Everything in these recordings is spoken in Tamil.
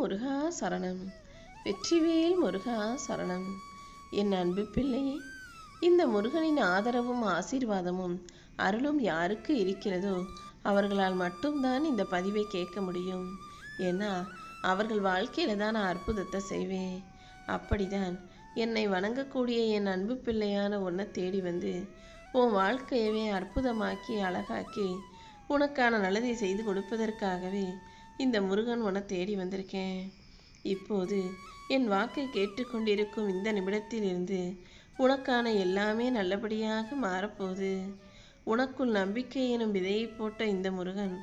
முருகா சரணம். வெற்றிவேல் முருகா சரணம். என் அன்பு பிள்ளையே இந்த முருகனின் ஆதரவும் ஆசீர்வாதமும் அருளும் யாருக்கு இருக்கிறதோ அவர்களால் மட்டும்தான் இந்த பதிவை கேட்க முடியும். ஏன்னா அவர்கள் வாழ்க்கையில தான் நான் அற்புதத்தை செய்வேன். அப்படிதான் என்னை வணங்கக்கூடிய என் அன்பு பிள்ளையான உன்னை தேடி வந்து உன் வாழ்க்கையவே அற்புதமாக்கி அழகாக்கி உனக்கான நல்லதை செய்து கொடுப்பதற்காகவே இந்த முருகன் உன்னை தேடி வந்திருக்கேன். இப்போது என் வாக்கை கேட்டுக்கொண்டிருக்கும் இந்த நிமிடத்திலிருந்து உனக்கான எல்லாமே நல்லபடியாக மாறப்போகுது. உனக்குள் நம்பிக்கை எனும் விதையை போட்ட இந்த முருகன்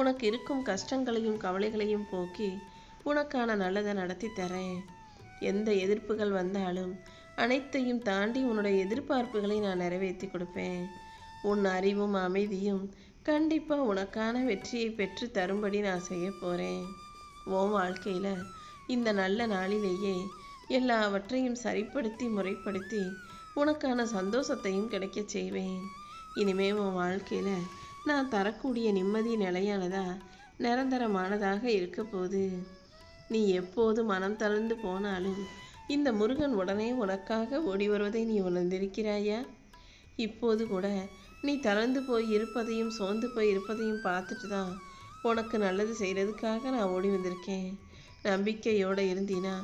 உனக்கு இருக்கும் கஷ்டங்களையும் கவலைகளையும் போக்கி உனக்கான நல்லதை நடத்தி தரேன். எந்த எதிர்ப்புகள் வந்தாலும் அனைத்தையும் தாண்டி உன்னுடைய எதிர்பார்ப்புகளை நான் நிறைவேற்றி கொடுப்பேன். உன் அறிவும் அமைதியும் கண்டிப்பாக உனக்கான வெற்றியை பெற்று தரும்படி நான் செய்ய போகிறேன் உன் வாழ்க்கையில் இந்த நல்ல நாளிலேயே எல்லாவற்றையும் சரிப்படுத்தி முறைப்படுத்தி உனக்கான சந்தோஷத்தையும் கிடைக்கச் செய்வேன். இனிமே உன் வாழ்க்கையில் நான் தரக்கூடிய நிம்மதி நிலையானதா நிரந்தரமானதாக இருக்க போது நீ எப்போது மனம் தளர்ந்து போனாலும் இந்த முருகன் உடனே உனக்காக ஓடி வருவதை நீ உணர்ந்திருக்கிறாயா? இப்போது கூட நீ தளர்ந்து போய் இருப்பதையும் சோர்ந்து போய் இருப்பதையும் பார்த்துட்டு தான் உனக்கு நல்லது செய்கிறதுக்காக நான் ஓடி வந்திருக்கேன். நம்பிக்கையோடு இருந்தீனா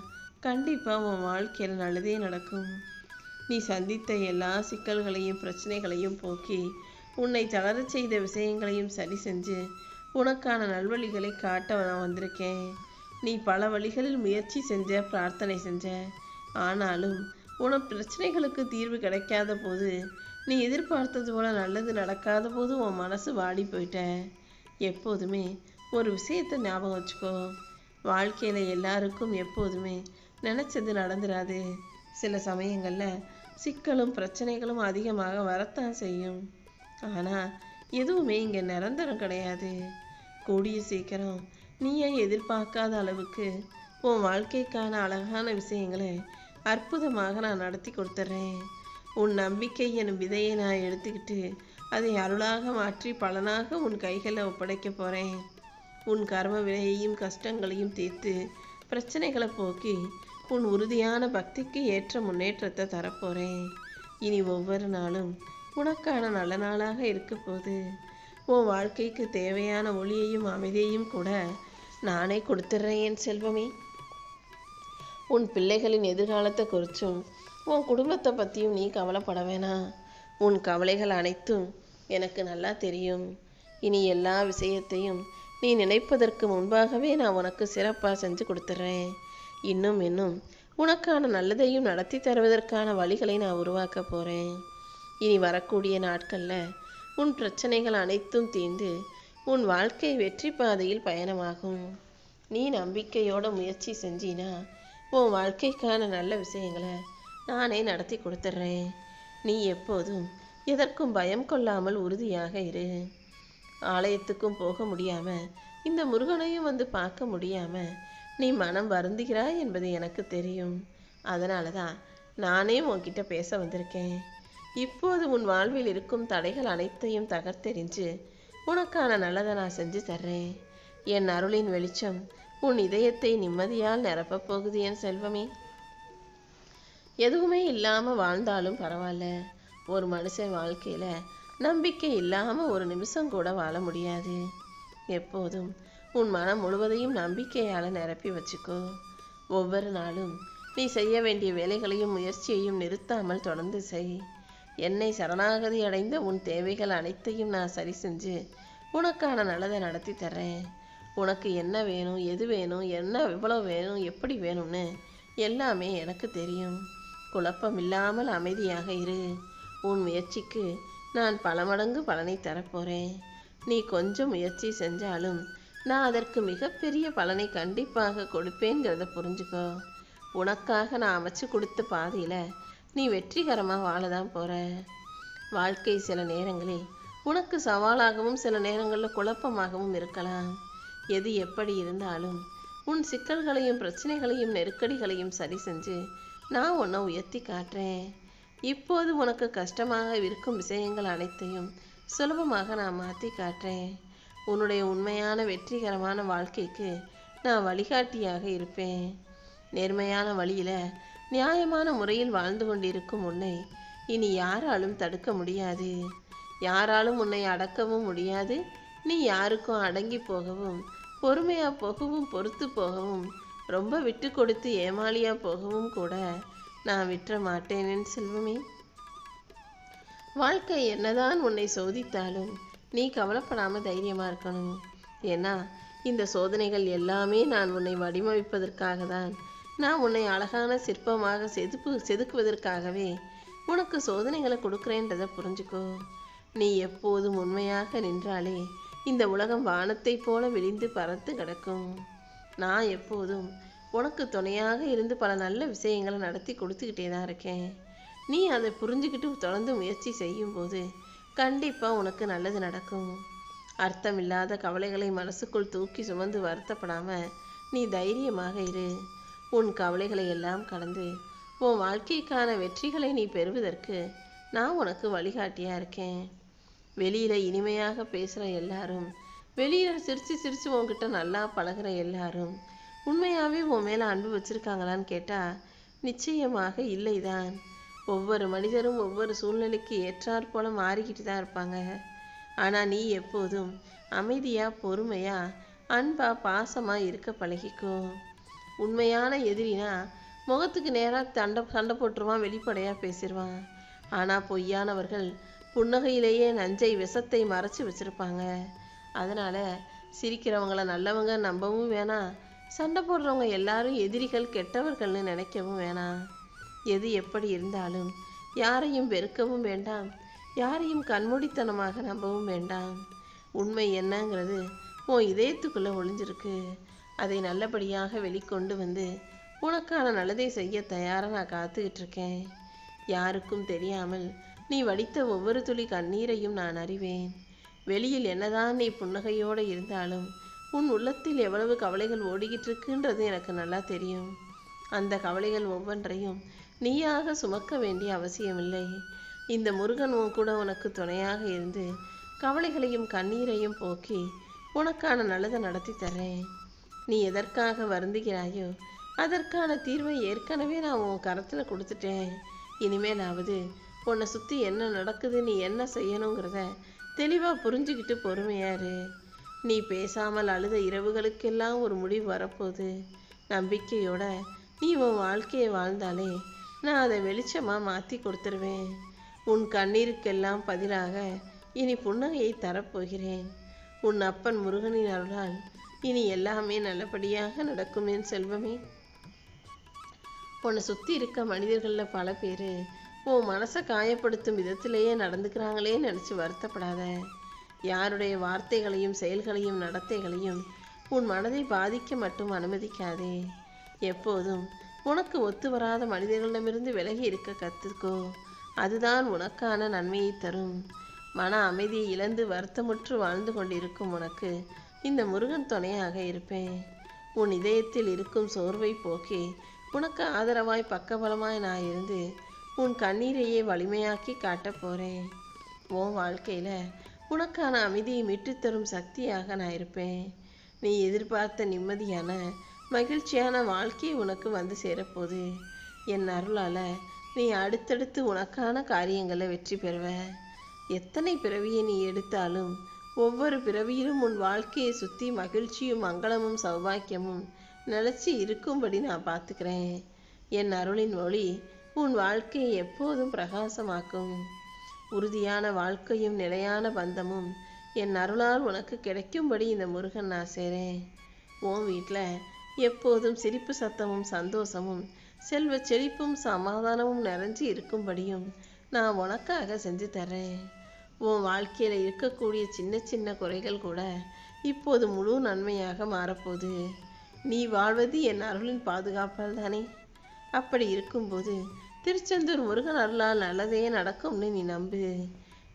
கண்டிப்பாக உன் வாழ்க்கையில் நல்லதே நடக்கும். நீ சந்தித்த எல்லா சிக்கல்களையும் பிரச்சனைகளையும் போக்கி உன்னை தளரச் செய்த விஷயங்களையும் சரி செஞ்சு உனக்கான நல்வழிகளை காட்ட நான் வந்திருக்கேன். நீ பல வழிகளில் முயற்சி செஞ்ச பிரார்த்தனை செஞ்ச. ஆனாலும் உன பிரச்சனைகளுக்கு தீர்வு கிடைக்காத போது நீ எதிர்பார்த்தது போல் நல்லது நடக்காத போது உன் மனசு வாடி போயிட்ட. எப்போதுமே ஒரு விஷயத்தை ஞாபகம் வச்சுக்கோ. வாழ்க்கையில் எல்லாருக்கும் எப்போதுமே நினச்சது நடந்துடாது சில சமயங்களில் சிக்கலும் பிரச்சனைகளும் அதிகமாக வரத்தான் செய்யும். ஆனால் எதுவுமே இங்கே நிரந்தரம் கிடையாது. கூடிய சீக்கிரம் நீயே எதிர்பார்க்காத அளவுக்கு உன் வாழ்க்கைக்கான அழகான விஷயங்களை அற்புதமாக நான் நடத்தி கொடுத்துட்றேன் உன் நம்பிக்கை எனும் விதையை நான் எடுத்துக்கிட்டு அதை அருளாக மாற்றி பலனாக உன் கைகளில் ஒப்படைக்க போகிறேன் உன் கர்ம வினையையும் கஷ்டங்களையும் தீர்த்து பிரச்சனைகளை போக்கி உன் உறுதியான பக்திக்கு ஏற்ற முன்னேற்றத்தை தரப்போகிறேன் இனி ஒவ்வொரு நாளும் உனக்கான நல்ல நாளாக இருக்க போகுது. உன் வாழ்க்கைக்கு தேவையான ஒளியையும் அமைதியையும் கூட நானே கொடுத்துட்றேன் என் செல்வமே. உன் பிள்ளைகளின் எதிர்காலத்தை குறித்தும் உன் குடும்பத்தை பற்றியும் நீ கவலைப்பட வேணாம். உன் கவலைகள் அனைத்தும் எனக்கு நல்லா தெரியும். இனி எல்லா விஷயத்தையும் நீ நினைப்பதற்கு முன்பாகவே நான் உனக்கு சிறப்பாக செஞ்சு கொடுத்துட்றேன் இன்னும் இன்னும் உனக்கான நல்லதையும் நடத்தி தருவதற்கான வழிகளை நான் உருவாக்க போகிறேன் இனி வரக்கூடிய நாட்களில் உன் பிரச்சனைகள் அனைத்தும் தீர்ந்து உன் வாழ்க்கை வெற்றி பாதையில் பயணமாகும். நீ நம்பிக்கையோட முயற்சி செஞ்சினா உன் வாழ்க்கைக்கான நல்ல விஷயங்களை நானே நடத்தி கொடுத்துட்றேன் நீ எப்போதும் எதற்கும் பயம் கொள்ளாமல் உறுதியாக இரு. ஆலயத்துக்கும் போக முடியாம இந்த முருகனையும் வந்து பார்க்க முடியாம நீ மனம் வருந்துகிறாய் என்பது எனக்கு தெரியும். அதனால தான் நானே உன்கிட்ட பேச வந்திருக்கேன். இப்போது உன் வாழ்வில் இருக்கும் தடைகள் அனைத்தையும் தகர்த்தெறிஞ்சு உனக்கான நல்லதை நான் செஞ்சு தர்றேன். என் அருளின் வெளிச்சம் உன் இதயத்தை நிம்மதியால் நிரப்பப் போகுது என் செல்வமே. எதுவுமே இல்லாமல் வாழ்ந்தாலும் பரவாயில்ல. ஒரு மனுஷன் வாழ்க்கையில் நம்பிக்கை இல்லாமல் ஒரு நிமிஷம் கூட வாழ முடியாது. எப்போதும் உன் மனம் முழுவதையும் நம்பிக்கையால் நிரப்பி வச்சுக்கோ. ஒவ்வொரு நாளும் நீ செய்ய வேண்டிய வேலைகளையும் முயற்சியையும் நிறுத்தாமல் தொடர்ந்து செய். என்னை சரணாகதி அடைந்த உன் தேவைகள் அனைத்தையும் நான் சரி செஞ்சு உனக்கான நல்லதை நடத்தி தர்றேன். உனக்கு என்ன வேணும் எது வேணும் என்ன எவ்வளோ வேணும் எப்படி வேணும்னு எல்லாமே எனக்கு தெரியும். குழப்பம் இல்லாமல் அமைதியாக இரு. உன் முயற்சிக்கு நான் பல மடங்கு பலனை தரப்போகிறேன் நீ கொஞ்சம் முயற்சி செஞ்சாலும் நான் அதற்கு மிகப்பெரிய பலனை கண்டிப்பாக கொடுப்பேங்கிறத புரிஞ்சுக்கோ. உனக்காக நான் அமைச்சு கொடுத்த பாதையில் நீ வெற்றிகரமாக வாழ தான் போகிற வாழ்க்கை சில நேரங்களில் உனக்கு சவாலாகவும் சில நேரங்களில் குழப்பமாகவும் இருக்கலாம். எது எப்படி இருந்தாலும் உன் சிக்கல்களையும் பிரச்சனைகளையும் நெருக்கடிகளையும் சரி செஞ்சு நான் உன்னை உயர்த்தி காட்டுறேன். இப்போது உனக்கு கஷ்டமாக இருக்கும் விஷயங்கள் அனைத்தையும் சுலபமாக நான் மாற்றி காட்டுறேன். உன்னுடைய உண்மையான வெற்றிகரமான வாழ்க்கைக்கு நான் வழிகாட்டியாக இருப்பேன். நேர்மையான வழியில் நியாயமான முறையில் வாழ்ந்து கொண்டிருக்கும் உன்னை இனி யாராலும் தடுக்க முடியாது. யாராலும் உன்னை அடக்கவும் முடியாது. நீ யாருக்கும் அடங்கி போகவும் பொறுமையாக போகவும் பொறுத்து போகவும் ரொம்ப விட்டு கொடுத்து ஏமாளியாக போகவும் கூட நான் விட்டுற மாட்டேனேன்னு செல்வமே. வாழ்க்கை என்னதான் உன்னை சோதித்தாலும் நீ கவலைப்படாமல் தைரியமாக இருக்கணும். ஏன்னா இந்த சோதனைகள் எல்லாமே நான் உன்னை வடிவமைப்பதற்காக தான். நான் உன்னை அழகான சிற்பமாக செதுப்பு செதுக்குவதற்காகவே உனக்கு சோதனைகளை கொடுக்குறேன்றதை புரிஞ்சுக்கோ. நீ எப்போதும் உண்மையாக நின்றாலே இந்த உலகம் வானத்தைப் போல விழிந்து பறந்து கிடக்கும். நான் எப்போதும் உனக்கு துணையாக இருந்து பல நல்ல விஷயங்களை நடத்தி கொடுத்துக்கிட்டே தான் இருக்கேன். நீ அதை புரிஞ்சுக்கிட்டு தொடர்ந்து முயற்சி செய்யும்போது கண்டிப்பாக உனக்கு நல்லது நடக்கும். அர்த்தமில்லாத கவலைகளை மனசுக்குள் தூக்கி சுமந்து வருத்தப்படாமல் நீ தைரியமாக இரு. உன் கவலைகளை எல்லாம் கடந்து உன் வாழ்க்கைக்கான வெற்றிகளை நீ பெறுவதற்கு நான் உனக்கு வழிகாட்டியாக இருக்கேன். வெளியில் இனிமையாக பேசுகிற எல்லாரும் வெளியில் சிரித்து சிரித்து உங்ககிட்ட நல்லா பழகுற எல்லாரும் உண்மையாகவே உன் மேலே அன்பு வச்சுருக்காங்களான்னு கேட்டால் நிச்சயமாக இல்லைதான். ஒவ்வொரு மனிதரும் ஒவ்வொரு சூழ்நிலைக்கு ஏற்றாற் போல மாறிக்கிட்டு தான் இருப்பாங்க. ஆனால் நீ எப்போதும் அமைதியாக பொறுமையாக அன்பா பாசமாக இருக்க பழகிக்கோ. உண்மையான எதிரினா முகத்துக்கு நேராக தண்டை சண்டை போட்டுருவான் வெளிப்படையாக பேசிடுவான் ஆனால் பொய்யானவர்கள் புன்னகையிலேயே நஞ்சை விஷத்தை மறைச்சி வச்சுருப்பாங்க. அதனால் சிரிக்கிறவங்கள நல்லவங்க நம்பவும் வேணாம். சண்டை போடுறவங்க எல்லாரும் எதிரிகள் கெட்டவர்கள்னு நினைக்கவும் வேணாம். எது எப்படி இருந்தாலும் யாரையும் வெறுக்கவும் வேண்டாம். யாரையும் கண்மூடித்தனமாக நம்பவும் வேண்டாம். உண்மை என்னங்கிறது உன் இதயத்துக்குள்ளே ஒளிஞ்சிருக்கு. அதை நல்லபடியாக வெளிக்கொண்டு வந்து உனக்கான நல்லதை செய்ய தயாராக நான் காத்துக்கிட்டு இருக்கேன். யாருக்கும் தெரியாமல் நீ வடித்த ஒவ்வொரு துளி கண்ணீரையும் நான் அறிவேன். வெளியில் என்னதான் நீ புன்னகையோடு இருந்தாலும் உன் உள்ளத்தில் எவ்வளவு கவலைகள் ஓடிக்கிட்டு இருக்குன்றது எனக்கு நல்லா தெரியும். அந்த கவலைகள் ஒவ்வொன்றையும் நீயாக சுமக்க வேண்டிய அவசியமில்லை. இந்த முருகன் உன் கூட உனக்கு துணையாக இருந்து கவலைகளையும் கண்ணீரையும் போக்கி உனக்கான நல்லதை நடத்தி தரேன். நீ எதற்காக வருந்துகிறாயோ அதற்கான தீர்வை ஏற்கனவே நான் உன் கரத்தில் கொடுத்துட்டேன். இனிமேலாவது உன்னை சுற்றி என்ன நடக்குது நீ என்ன செய்யணுங்கிறத தெளிவாக புரிஞ்சுக்கிட்டு பொறுமையாரு. நீ பேசாமல் அழுத இரவுகளுக்கெல்லாம் ஒரு முடிவு வரப்போகுது. நம்பிக்கையோட நீ உன் வாழ்க்கையை வாழ்ந்தாலே நான் அதை வெளிச்சமாக மாற்றி கொடுத்துருவேன். உன் கண்ணீருக்கெல்லாம் பதிலாக இனி புன்னகையை தரப்போகிறேன். உன் அப்பன் முருகனின் அருளால் இனி எல்லாமே நல்லபடியாக நடக்கும் என் செல்வமே. உன்னை சுற்றி இருக்க மனிதர்களில் பல பேர் உன் மனசை காயப்படுத்தும் விதத்திலேயே நடந்துக்கிறாங்களே நினச்சி வருத்தப்படாத. யாருடைய வார்த்தைகளையும் செயல்களையும் நடத்தைகளையும் உன் மனதை பாதிக்க மட்டும் அனுமதிக்காதே. எப்போதும் உனக்கு ஒத்து வராத மனிதர்களிடமிருந்து விலகி இருக்க கற்றுக்கோ அதுதான் உனக்கான நன்மையை தரும். மன அமைதியை இழந்து வருத்தமுற்று வாழ்ந்து கொண்டிருக்கும் உனக்கு இந்த முருகன் துணையாக இருப்பேன். உன் இதயத்தில் இருக்கும் சோர்வை போக்கி உனக்கு ஆதரவாய் பக்கபலமாய் நான் இருந்து உன் கண்ணீரையே வலிமையாக்கி காட்டப் போகிறேன் உன் வாழ்க்கையில். உனக்கான அமைதியை மீட்டுத்தரும் சக்தியாக நான் இருப்பேன். நீ எதிர்பார்த்த நிம்மதியான மகிழ்ச்சியான வாழ்க்கை உனக்கு வந்து சேரப்போகுது. என் அருளால் நீ அடுத்தடுத்து உனக்கான காரியங்களை வெற்றி பெறுவ. எத்தனை பிறவியை நீ எடுத்தாலும் ஒவ்வொரு பிறவியிலும் உன் வாழ்க்கையை சுற்றி மகிழ்ச்சியும் மங்களமும் சௌபாக்கியமும் நிலச்சி இருக்கும்படி நான் பார்த்துக்கிறேன். என் அருளின் மொழி உன் வாழ்க்கையை எப்போதும் பிரகாசமாக்கும். உறுதியான வாழ்க்கையும் நிலையான பந்தமும் என் அருளால் உனக்கு கிடைக்கும்படி இந்த முருகன் நான் சேரேன் உன் வீட்டில் எப்போதும் சிரிப்பு சத்தமும் சந்தோஷமும் செல்வ செழிப்பும் சமாதானமும் நிறைஞ்சு இருக்கும்படியும் நான் உனக்காக செஞ்சு தரேன் உன் வாழ்க்கையில் இருக்கக்கூடிய சின்ன சின்ன குறைகள் கூட இப்போது முழு நன்மையாக மாறப்போகுது. நீ வாழ்வது என் அருளின் பாதுகாப்பால் தானே? அப்படி இருக்கும்போது திருச்செந்தூர் முருகன் அருளால் நல்லதே நடக்கும்னு நீ நம்பு.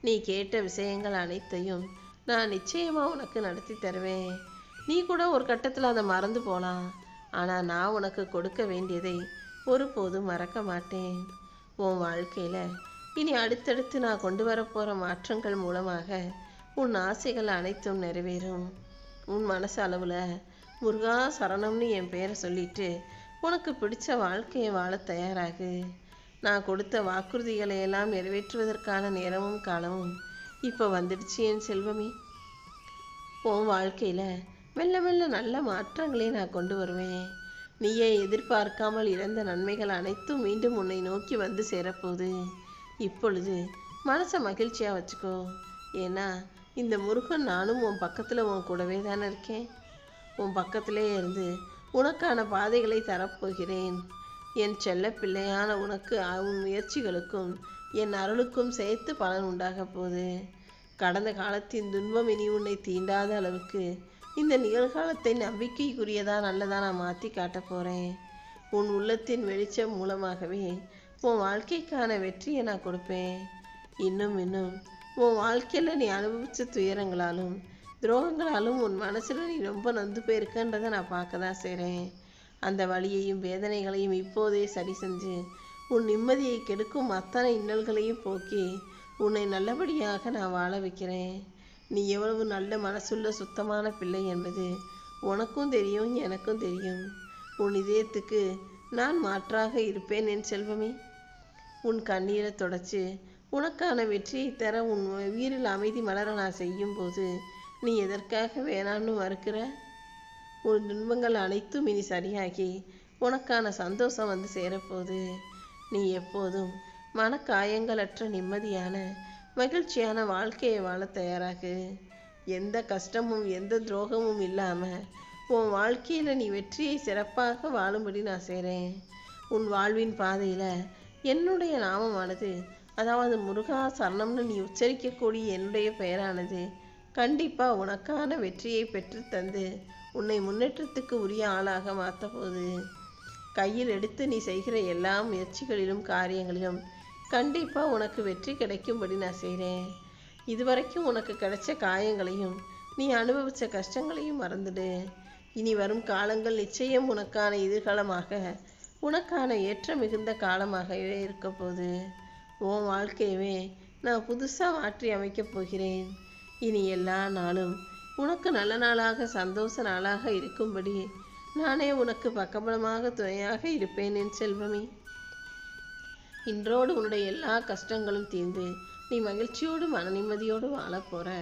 நீ கேட்ட விஷயங்கள் அனைத்தையும் நான் நிச்சயமா உனக்கு நடத்தி தருவேன். நீ கூட ஒரு கட்டத்தில் அதை மறந்து போலாம். ஆனால் நான் உனக்கு கொடுக்க வேண்டியதை ஒருபோதும் மறக்க மாட்டேன். உன் வாழ்க்கையில் இனி அடுத்தடுத்து நான் கொண்டு வரப்போகிற மாற்றங்கள் மூலமாக உன் ஆசைகள் அனைத்தும் நிறைவேறும். உன் மனசு அளவில் முருகா சரணம்னு என் பேரை சொல்லிட்டு உனக்கு பிடிச்ச வாழ்க்கையை வாழ தயாராகு. நான் கொடுத்த வாக்குறுதிகளை எல்லாம் நிறைவேற்றுவதற்கான நேரமும் காலமும் இப்போ வந்துடுச்சு என் செல்வமே. உன் வாழ்க்கையில் மெல்ல மெல்ல நல்ல மாற்றங்களை நான் கொண்டு வருவேன். நீயே எதிர்பார்க்காமல் இழந்த நன்மைகள் அனைத்தும் மீண்டும் உன்னை நோக்கி வந்து சேரப்போகுது. இப்பொழுது மனசை மகிழ்ச்சியாக வச்சுக்கோ. ஏன்னா இந்த முருகன் நானும் உன் பக்கத்தில் உன் கூடவே தானே இருக்கேன். உன் பக்கத்திலே இருந்து உனக்கான பாதைகளை தரப்போகிறேன். என் செல்ல பிள்ளையான உனக்கு அவன் முயற்சிகளுக்கும் என் அருளுக்கும் சேர்த்து பலன் உண்டாக போகுது. கடந்த காலத்தின் துன்பம் இனி உன்னை தீண்டாத அளவுக்கு இந்த நிகழ்காலத்தை நம்பிக்கைக்குரியதா நல்லதா நான் மாற்றி காட்ட போகிறேன் உன் உள்ளத்தின் வெளிச்சம் மூலமாகவே உன் வாழ்க்கைக்கான வெற்றியை நான் கொடுப்பேன். இன்னும் இன்னும் உன் வாழ்க்கையில் நீ அனுபவித்த துயரங்களாலும் துரோகங்களாலும் உன் மனசில் நீ ரொம்ப நொந்து போயிருக்கன்றதை நான் பார்க்க தான் செய்கிறேன் அந்த வழியையும் வேதனைகளையும் இப்போதே சரி செஞ்சு உன் நிம்மதியை கெடுக்கும் அத்தனை இன்னல்களையும் போக்கி உன்னை நல்லபடியாக நான் வாழ வைக்கிறேன். நீ எவ்வளவு நல்ல மனசுள்ள சுத்தமான பிள்ளை என்பது உனக்கும் தெரியும் எனக்கும் தெரியும். உன் இதயத்துக்கு நான் மாற்றாக இருப்பேன் என் செல்வமே. உன் கண்ணீரை தொடச்சு உனக்கான வெற்றியை தர உன் உயிரில் அமைதி மலர நான் செய்யும் போது நீ எதற்காக வேணான்னு மறுக்கிற? உன் துன்பங்கள் அனைத்தும் இனி சரியாகி உனக்கான சந்தோஷம் வந்து சேரப்போகுது. நீ எப்போதும் மனக்காயங்களற்ற நிம்மதியான மகிழ்ச்சியான வாழ்க்கையை வாழ தயாராகு. எந்த கஷ்டமும் எந்த துரோகமும் இல்லாமல் உன் வாழ்க்கையில் நீ வெற்றியை சிறப்பாக வாழும்படி நான் செய்கிறேன் உன் வாழ்வின் பாதையில் என்னுடைய நாமமானது அதாவது முருகா சரணம்னு நீ உச்சரிக்கக்கூடிய என்னுடைய பெயரானது கண்டிப்பாக உனக்கான வெற்றியை பெற்று தந்து உன்னை முன்னேற்றத்துக்கு உரிய ஆளாக மாற்ற கையில் எடுத்து நீ செய்கிற எல்லா முயற்சிகளிலும் காரியங்களிலும் கண்டிப்பாக உனக்கு வெற்றி கிடைக்கும்படி நான் செய்கிறேன். இதுவரைக்கும் உனக்கு கிடைச்ச காயங்களையும் நீ அனுபவித்த கஷ்டங்களையும் மறந்துடு. இனி வரும் காலங்கள் நிச்சயம் உனக்கான எதிர்காலமாக உனக்கான ஏற்ற மிகுந்த காலமாகவே இருக்க போது உன் வாழ்க்கையவே நான் புதுசாக மாற்றி அமைக்கப் போகிறேன். இனி எல்லா நாளும் உனக்கு நல்ல நாளாக சந்தோஷ நாளாக இருக்கும்படி நானே உனக்கு பக்கபலமாக துணையாக இருப்பேன் என் செல்வமே. இன்றோடு உன்னுடைய எல்லா கஷ்டங்களும் தீர்ந்து நீ மகிழ்ச்சியோடு மன நிம்மதியோடு வாழப் போற.